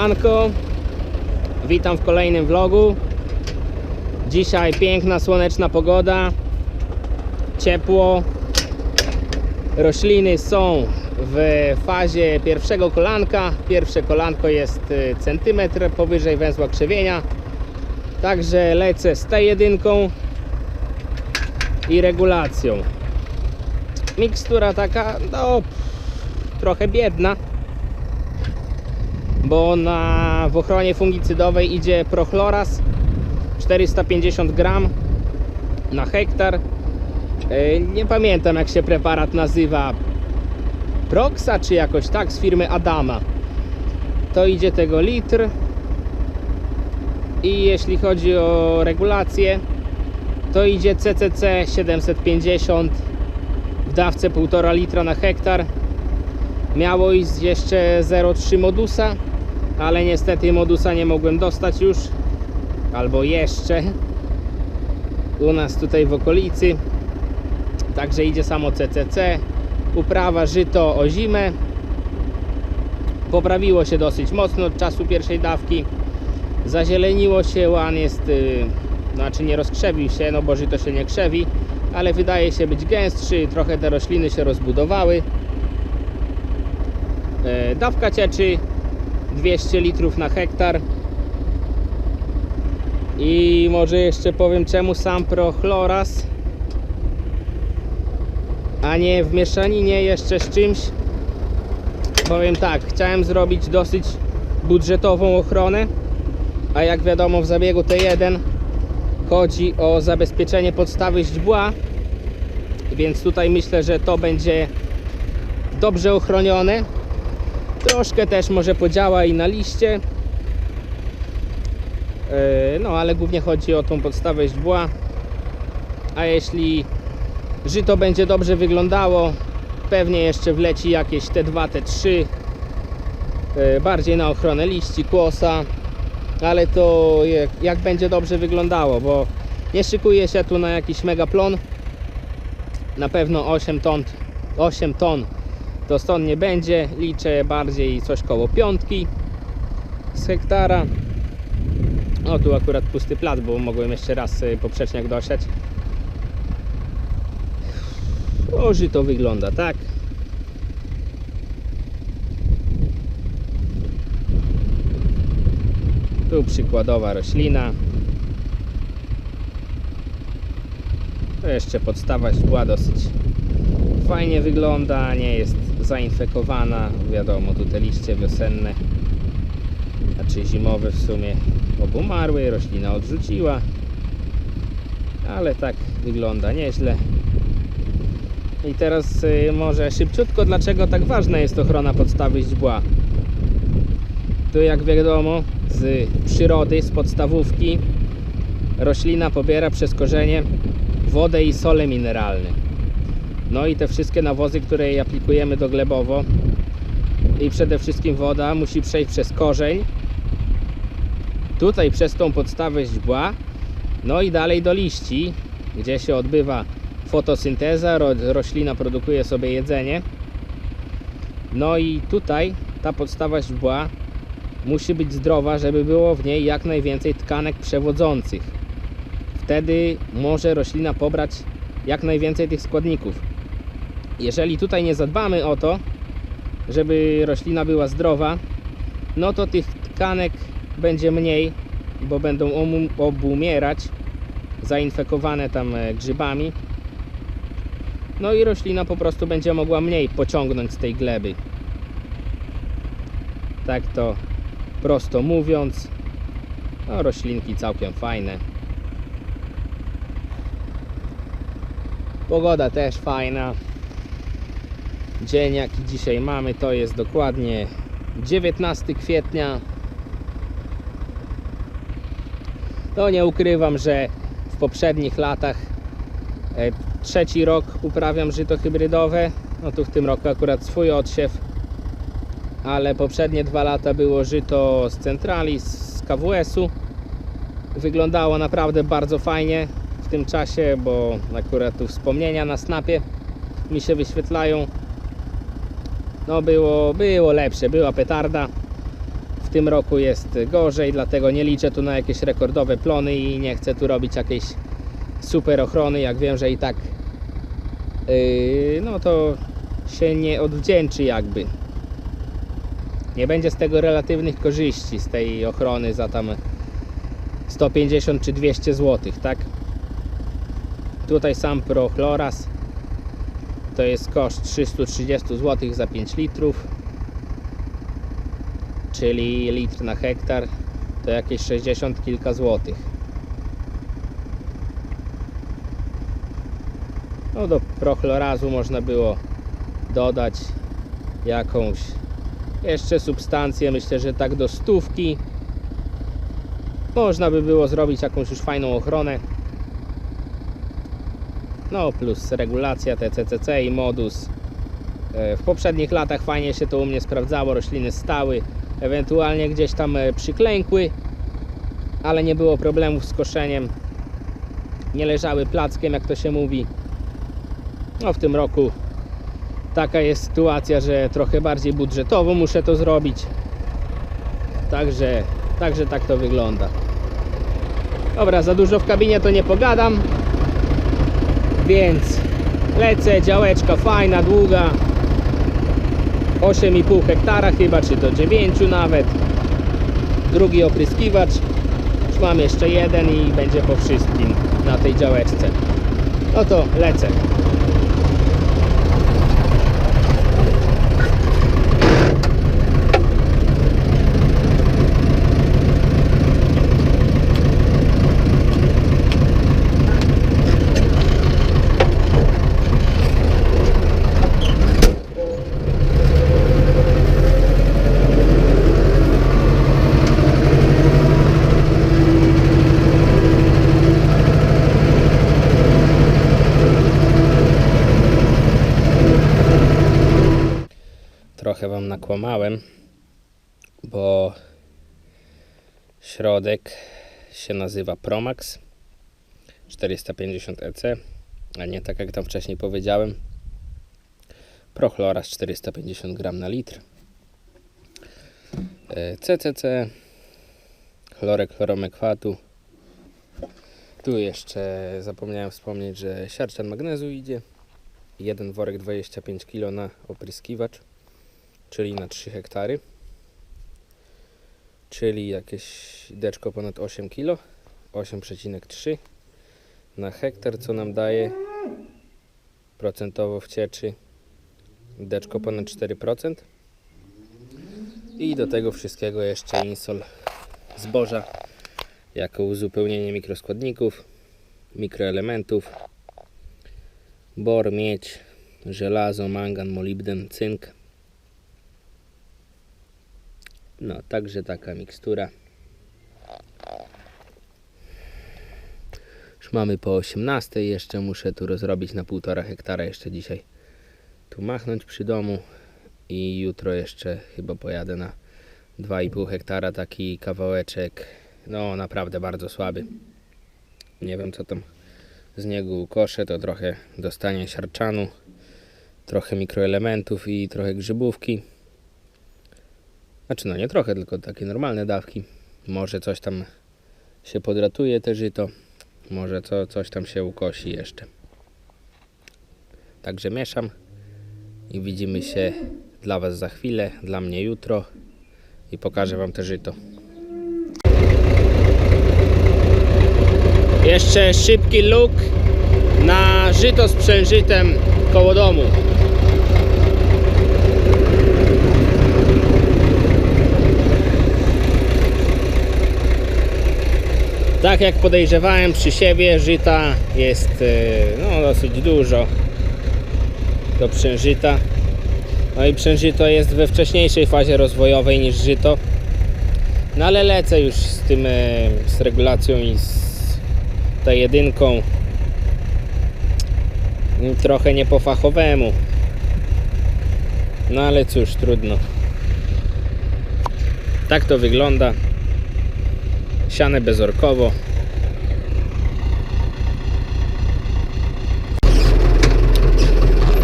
Siemanko, witam w kolejnym vlogu. Dzisiaj piękna, słoneczna pogoda, ciepło. Rośliny są w fazie pierwszego kolanka. Pierwsze kolanko jest y, centymetr powyżej węzła krzewienia. Także lecę z T1 i regulacją. Mikstura taka, no, trochę biedna bo na, w ochronie fungicydowej idzie prochloras 450 gram na hektar. E, Nie pamiętam jak się preparat nazywa. Proxa czy jakoś tak z firmy Adama. To idzie tego litr. I jeśli chodzi o regulację, to idzie CCC 750 w dawce 1,5 litra na hektar. Miało iść jeszcze 0,3 modusa, ale niestety modusa nie mogłem dostać już, albo jeszcze u nas tutaj w okolicy. Także idzie samo CCC, uprawa żyto o zimę. Poprawiło się dosyć mocno od czasu pierwszej dawki. Zazieleniło się, łan jest, yy, znaczy nie rozkrzewił się, no bo żyto się nie krzewi, ale wydaje się być gęstszy, trochę te rośliny się rozbudowały. E, Dawka cieczy 200 litrów na hektar. I może jeszcze powiem czemu sam prochloras, a nie w mieszaninie jeszcze z czymś. Powiem tak, chciałem zrobić dosyć budżetową ochronę, a jak wiadomo w zabiegu T1 chodzi o zabezpieczenie podstawy źdźbła, więc tutaj myślę, że to będzie dobrze ochronione. Troszkę też może podziała i na liście. E, No, ale głównie chodzi o tą podstawę źdźbła. A jeśli żyto będzie dobrze wyglądało, pewnie jeszcze wleci jakieś T2, T3. e, Bardziej na ochronę liści, kłosa. Ale to jak, jak będzie dobrze wyglądało, bo nie szykuje się tu na jakiś megaplon. Na pewno 8 ton, 8 ton to stąd nie będzie. Liczę bardziej coś koło piątki z hektara. O, tu akurat pusty plac, bo mogłem jeszcze raz y, poprzeczniak dosiać. O, to wygląda tak. Tu przykładowa roślina. Jeszcze podstawa była dosyć fajnie wygląda, nie jest zainfekowana. Wiadomo, tu te liście wiosenne, znaczy zimowe w sumie obumarły, roślina odrzuciła, ale tak wygląda nieźle. I teraz y, może szybciutko, dlaczego tak ważna jest ochrona podstawy źdźbła. Tu jak wiadomo, z przyrody, z podstawówki roślina pobiera przez korzenie wodę i sole mineralne. No i te wszystkie nawozy, które jej aplikujemy doglebowo i przede wszystkim woda musi przejść przez korzeń, tutaj przez tą podstawę źdźbła, no i dalej do liści, gdzie się odbywa fotosynteza, ro, roślina produkuje sobie jedzenie. No i tutaj ta podstawa źdźbła musi być zdrowa, żeby było w niej jak najwięcej tkanek przewodzących. Wtedy może roślina pobrać jak najwięcej tych składników. Jeżeli tutaj nie zadbamy o to, żeby roślina była zdrowa, no to tych tkanek będzie mniej, bo będą obumierać, zainfekowane tam e, grzybami. No i roślina po prostu będzie mogła mniej pociągnąć z tej gleby. Tak to prosto mówiąc, no roślinki całkiem fajne. Pogoda też fajna. Dzień jaki dzisiaj mamy to jest dokładnie 19 kwietnia. To nie ukrywam, że w poprzednich latach e, trzeci rok uprawiam żyto hybrydowe. No tu w tym roku akurat swój odsiew, ale poprzednie dwa lata było żyto z centrali, z KWS-u. Wyglądało naprawdę bardzo fajnie w tym czasie, bo akurat tu wspomnienia na snapie mi się wyświetlają. No było, było lepsze, była petarda. W tym roku jest gorzej, dlatego nie liczę tu na jakieś rekordowe plony i nie chcę tu robić jakiejś super ochrony, jak wiem, że i tak yy, no to się nie odwdzięczy jakby. Nie będzie z tego relatywnych korzyści, z tej ochrony za tam 150 czy 200 zł, tak? Tutaj sam Prochloras to jest koszt 330 zł za 5 litrów, czyli litr na hektar to jakieś 60 kilka złotych. No do prochlorazu można było dodać jakąś jeszcze substancję, myślę, że tak do stówki. Można by było zrobić jakąś już fajną ochronę. No plus regulacja TCCC i modus. E, W poprzednich latach fajnie się to u mnie sprawdzało, rośliny stały, ewentualnie gdzieś tam e, przyklękły, ale nie było problemów z koszeniem. Nie leżały plackiem, jak to się mówi. No w tym roku taka jest sytuacja, że trochę bardziej budżetowo muszę to zrobić. Także, także tak to wygląda. Dobra, za dużo w kabinie to nie pogadam. Więc lecę, działeczka fajna, długa. 8,5 hektara chyba, czy do 9 nawet. Drugi opryskiwacz. Już mam jeszcze jeden i będzie po wszystkim na tej działeczce. No to lecę. Nakłamałem, bo środek się nazywa Promax 450 EC, a nie tak jak tam wcześniej powiedziałem. Prochloras 450 gram na litr. E, CCC, chlorek chloromekwatu. Tu jeszcze zapomniałem wspomnieć, że siarczan magnezu idzie. Jeden worek 25 kg na opryskiwacz czyli na 3 hektary, czyli jakieś deczko ponad 8 kg, 8,3 na hektar, co nam daje procentowo w cieczy deczko ponad 4%. I do tego wszystkiego jeszcze insol zboża jako uzupełnienie mikroskładników, mikroelementów, bor, miedź, żelazo, mangan, molibden, cynk. No, także taka mikstura. Już mamy po 18, jeszcze muszę tu rozrobić na 1,5 hektara jeszcze dzisiaj. Tu machnąć przy domu i jutro jeszcze chyba pojadę na 2,5 hektara taki kawałeczek. No, naprawdę bardzo słaby. Nie wiem co tam z niego ukoszę, to trochę dostanie siarczanu, trochę mikroelementów i trochę grzybówki. Znaczy no nie trochę, tylko takie normalne dawki. Może coś tam się podratuje te żyto. Może co, coś tam się ukosi jeszcze. Także mieszam i widzimy się dla Was za chwilę, dla mnie jutro i pokażę Wam te żyto. Jeszcze szybki look na żyto z przężytem koło domu. Tak jak podejrzewałem przy siebie, żyta jest e, no, dosyć dużo do przężyta. No i przężyto jest we wcześniejszej fazie rozwojowej niż żyto. No ale lecę już z tym, e, z regulacją i z tą jedynką. Trochę nie po fachowemu. No ale cóż, trudno. Tak to wygląda siane bezorkowo.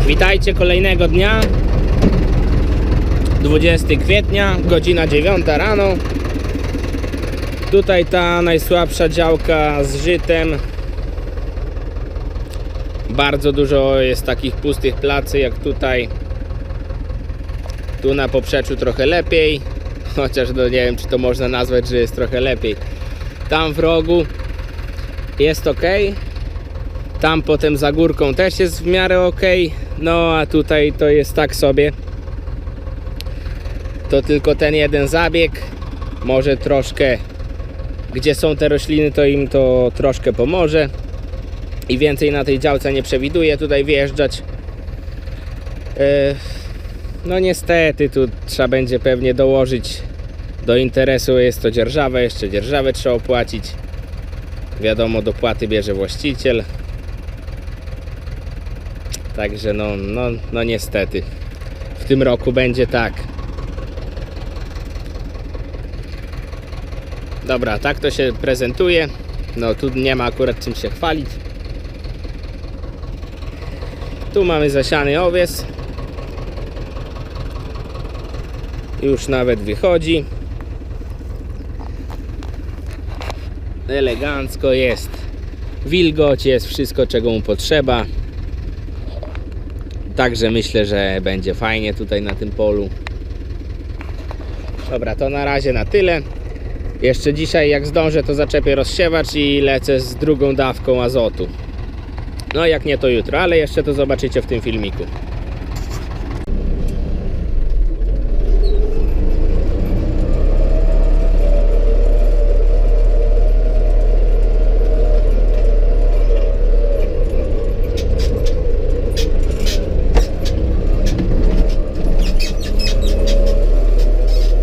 Witajcie kolejnego dnia. 20 kwietnia, godzina 9 rano. Tutaj ta najsłabsza działka z żytem. Bardzo dużo jest takich pustych placy jak tutaj. Tu na poprzeczu trochę lepiej. Chociaż no nie wiem, czy to można nazwać, że jest trochę lepiej. Tam w rogu jest ok. Tam potem za górką też jest w miarę ok. No a tutaj to jest tak sobie. To tylko ten jeden zabieg. Może troszkę, gdzie są te rośliny, to im to troszkę pomoże. I więcej na tej działce nie przewiduję tutaj wjeżdżać. E, No niestety, tu trzeba będzie pewnie dołożyć do interesu. Jest to dzierżawa, jeszcze dzierżawę trzeba opłacić. Wiadomo, dopłaty bierze właściciel. Także no, no, no niestety. W tym roku będzie tak. Dobra, tak to się prezentuje. No tu nie ma akurat czym się chwalić. Tu mamy zasiany owiec. Już nawet wychodzi. Elegancko jest. Wilgoć jest wszystko czego mu potrzeba. Także myślę, że będzie fajnie tutaj na tym polu. Dobra, to na razie na tyle. Jeszcze dzisiaj jak zdążę to zaczepię rozsiewacz i lecę z drugą dawką azotu. No jak nie to jutro, ale jeszcze to zobaczycie w tym filmiku.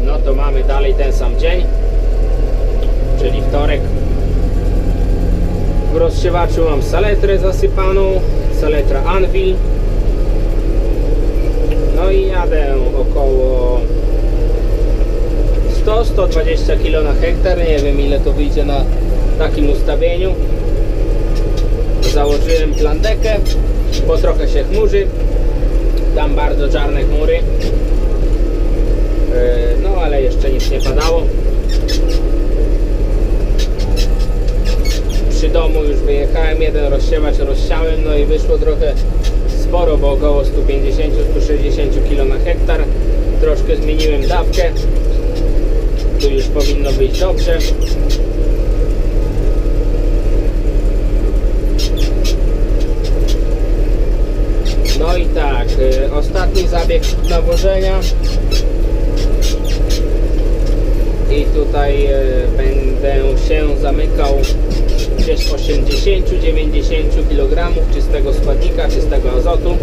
No to mamy dalej ten sam dzień, czyli wtorek. Rozsiewaczu mam saletrę zasypaną, saletra Anvil. No i jadę około 100-120 kg na hektar. Nie wiem ile to wyjdzie na takim ustawieniu. Założyłem plandekę, bo trochę się chmurzy. Tam bardzo czarne chmury. Yy, No ale jeszcze nic nie padało. Przy domu już wyjechałem, jeden rozsiewacz rozsiałem, no i wyszło trochę sporo, bo około 150-160 kg na hektar. Troszkę zmieniłem dawkę. Tu już powinno być dobrze. No i tak, y, ostatni zabieg nawożenia. I tutaj y, będę się zamykał gdzieś 80-90 kg czystego składnika, czystego azotu.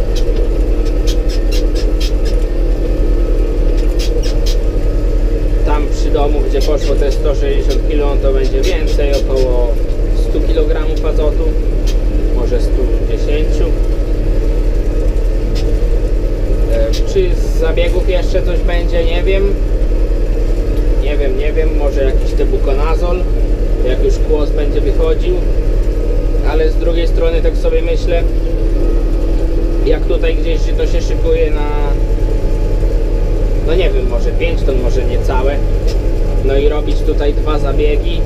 Tam przy domu, gdzie poszło te 160 kg, to będzie więcej, około 100 kg azotu, może 110 E, Czy z zabiegów jeszcze coś będzie, nie wiem. Nie wiem, nie wiem, może jakiś tebukonazol, jak już kłos będzie wychodził. Ale z drugiej strony tak sobie myślę, jak tutaj gdzieś to się szykuje na, no nie wiem, może 5 ton, może niecałe. No i robić tutaj dwa zabiegi,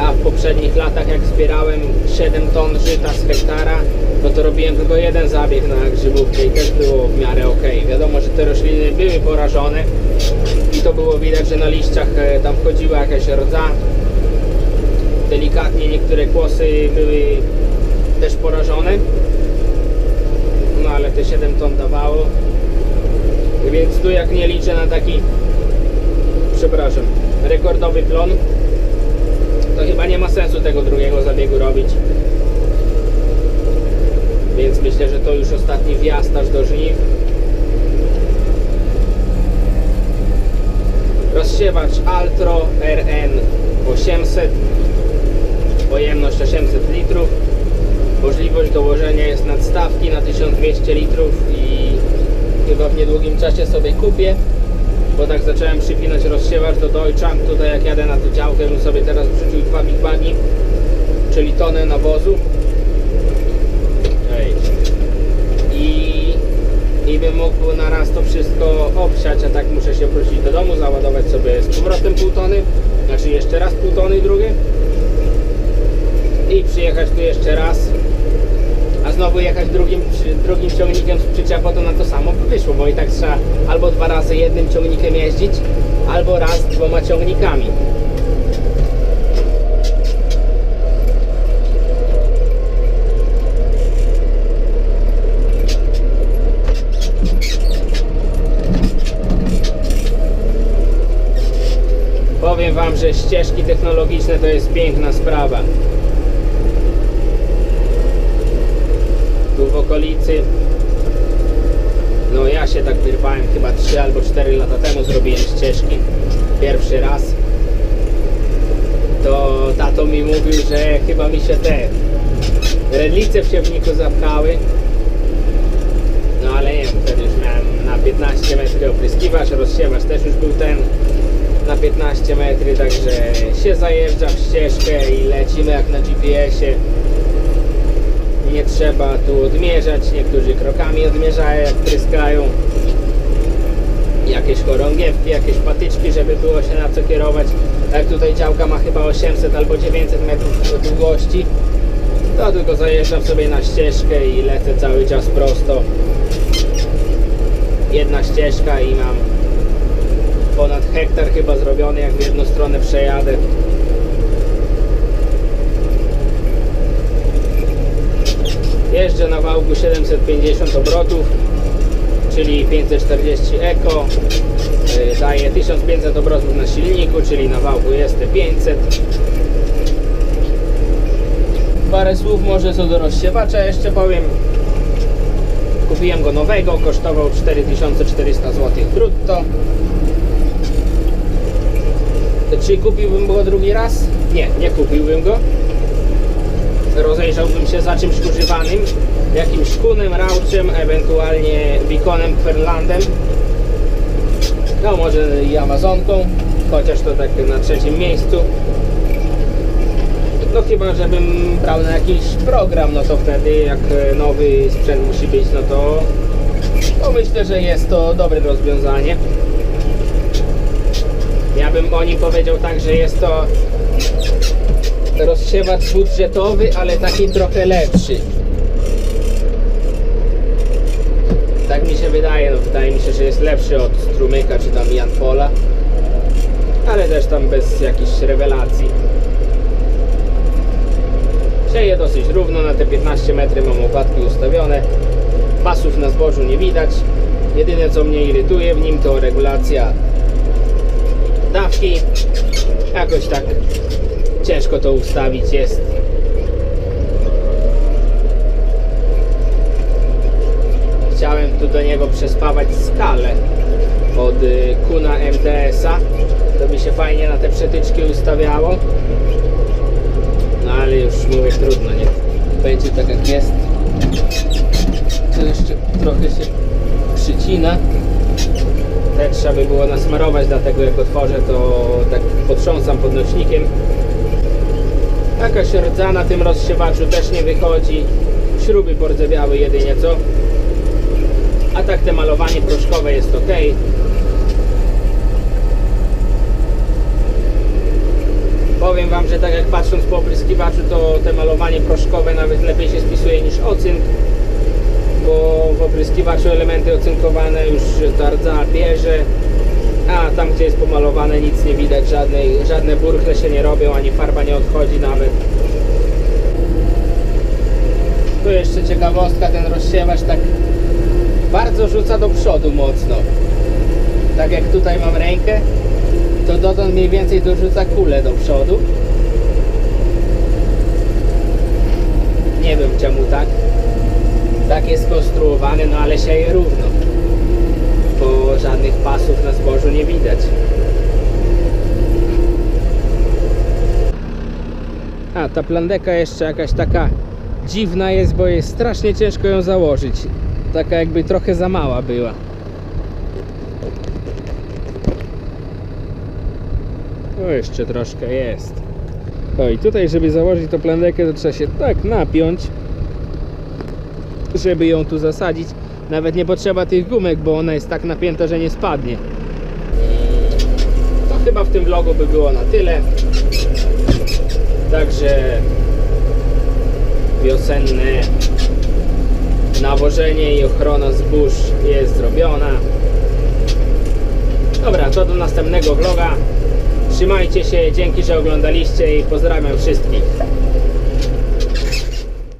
a w poprzednich latach jak zbierałem 7 ton żyta z hektara, no to robiłem tylko jeden zabieg na grzybówkę i też było w miarę ok. Wiadomo, że te rośliny były porażone i to było widać, że na liściach e, tam wchodziła jakaś rdza. Delikatnie niektóre kłosy były też porażone. No ale te 7 ton dawało. Więc tu jak nie liczę na taki, przepraszam, rekordowy plon, to chyba nie ma sensu tego drugiego zabiegu robić. Więc myślę, że to już ostatni wjazd aż do żniw. Rozsiewacz Altro RN 800 pojemność 800 litrów. Możliwość dołożenia jest nadstawki na 1200 litrów i chyba w niedługim czasie sobie kupię bo tak zacząłem przypinać rozsiewacz do Deutscha tutaj jak jadę na tę działkę bym sobie teraz wrzucił dwa big bagi czyli tonę nawozu. I i bym mógł na raz to wszystko obsiać, a tak muszę się wrócić do domu, załadować sobie z powrotem pół tony, znaczy jeszcze raz pół tony drugie i przyjechać tu jeszcze raz, a znowu jechać drugim, drugim ciągnikiem z przyczepą, to na to samo by wyszło, bo i tak trzeba albo dwa razy jednym ciągnikiem jeździć, albo raz dwoma ciągnikami. Powiem Wam, że ścieżki technologiczne to jest piękna sprawa. W okolicy, no ja się tak wyrwałem chyba 3 albo 4 lata temu zrobiłem ścieżki. Pierwszy raz. To tato mi mówił, że chyba mi się te redlice w siewniku zapchały. No ale nie, wtedy już miałem na 15 metrów opryskiwacz, rozsiewacz też już był ten na 15 metry, także się zajeżdża w ścieżkę i lecimy jak na GPS-ie. Nie trzeba tu odmierzać, niektórzy krokami odmierzają jak tryskają. Jakieś chorągiewki, jakieś patyczki, żeby było się na co kierować. Jak tutaj działka ma chyba 800 albo 900 metrów długości, to tylko zajeżdżam sobie na ścieżkę i lecę cały czas prosto. Jedna ścieżka i mam ponad hektar chyba zrobiony, jak w jedną stronę przejadę. Jeżdżę na wałku 750 obrotów, czyli 540 eko. Yy, Daje 1500 obrotów na silniku, czyli na wałku jest te 500. Parę słów może co do rozsiewacza jeszcze powiem. Kupiłem go nowego, kosztował 4400 zł brutto. Czy kupiłbym go drugi raz? Nie, nie kupiłbym go. Rozejrzałbym się za czymś używanym, jakimś kunem, rauczem, ewentualnie bikonem, kwerlandem. No może i amazonką, chociaż to tak na trzecim miejscu. No chyba, żebym brał na jakiś program, no to wtedy jak nowy sprzęt musi być, no to, to myślę, że jest to dobre rozwiązanie. Ja bym o nim powiedział tak, że jest to rozsiewacz budżetowy, ale taki trochę lepszy. Tak mi się wydaje, no wydaje mi się, że jest lepszy od Strumyka czy tam Jan Pola. Ale też tam bez jakichś rewelacji. Sieje dosyć równo, na te 15 metry mam opadki ustawione. Pasów na zbożu nie widać. Jedyne co mnie irytuje w nim to regulacja dawki. Jakoś tak ciężko to ustawić jest. Chciałem tu do niego przespawać skalę od y, Kuna MTS-a. To by się fajnie na te przetyczki ustawiało. No ale już mówię trudno, nie? Będzie tak jak jest. Tu jeszcze trochę się przycina. Te trzeba by było nasmarować, dlatego jak otworzę to tak potrząsam podnośnikiem. Jakaś rdza na tym rozsiewaczu też nie wychodzi. Śruby pordzewiały jedynie co. A tak te malowanie proszkowe jest ok. Powiem Wam, że tak jak patrząc po opryskiwaczu, to te malowanie proszkowe nawet lepiej się spisuje niż ocynk bo w opryskiwaczu elementy ocynkowane już ta rdza bierze, a tam gdzie jest pomalowane nic nie widać, żadnej, żadne burchle się nie robią, ani farba nie odchodzi nawet. Tu jeszcze ciekawostka, ten rozsiewacz tak bardzo rzuca do przodu mocno. Tak jak tutaj mam rękę, to dotąd mniej więcej dorzuca kulę do przodu. Nie wiem czemu tak tak jest skonstruowany, no ale sieje równo. Żadnych pasów na zbożu nie widać. A, ta plandeka jeszcze jakaś taka dziwna jest, bo jest strasznie ciężko ją założyć. Taka jakby trochę za mała była. O, jeszcze troszkę jest. O, i tutaj, żeby założyć tą plandekę, to trzeba się tak napiąć, żeby ją tu zasadzić. Nawet nie potrzeba tych gumek, bo ona jest tak napięta, że nie spadnie. To chyba w tym vlogu by było na tyle. Także wiosenne nawożenie i ochrona zbóż jest zrobiona. Dobra, to do następnego vloga. Trzymajcie się, dzięki, że oglądaliście i pozdrawiam wszystkich.